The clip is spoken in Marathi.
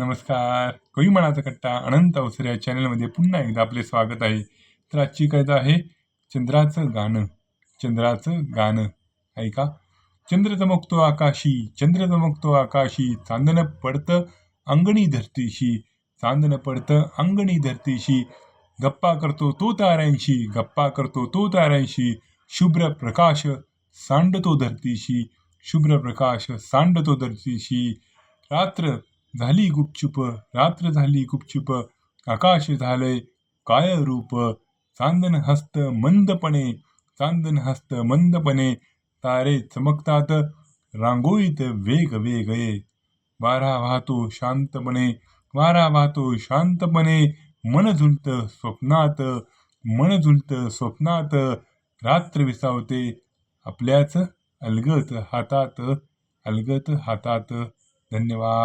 नमस्कार. कवी मनाचा कट्टा अनंत अवसर या चॅनलमध्ये पुन्हा एकदा आपले स्वागत आहे. तर आजची कविता आहे चंद्राचं गाणं चंद्राचं गाणं. ऐका चंद्र चमकतो आकाशी चंद्र चमकतो आकाशी चांदणं पडतं अंगणी धरतीशी चांदणं पडतं अंगणी धरतीशी. गप्पा करतो तो ताऱ्यांशी गप्पा करतो तो ताऱ्यांशी. शुभ्र प्रकाश सांडतो धरतीशी शुभ्र प्रकाश सांडतो धरतीशी. रात्र झाली गुपचुप रात्र झाली गुपचुप आकाश झालंय काय रूप चांदन हस्त मंदपणे चांदन हस्त मंदपणे तारे चमकतात रांगोळीत वेग वेगळे. वारा वाहतो शांतपणे वारा वाहतो शांतपणे मन झुलत स्वप्नात मन झुलत स्वप्नात. रात्र विसावते आपल्याच अलगत हातात अलगत हातात. धन्यवाद.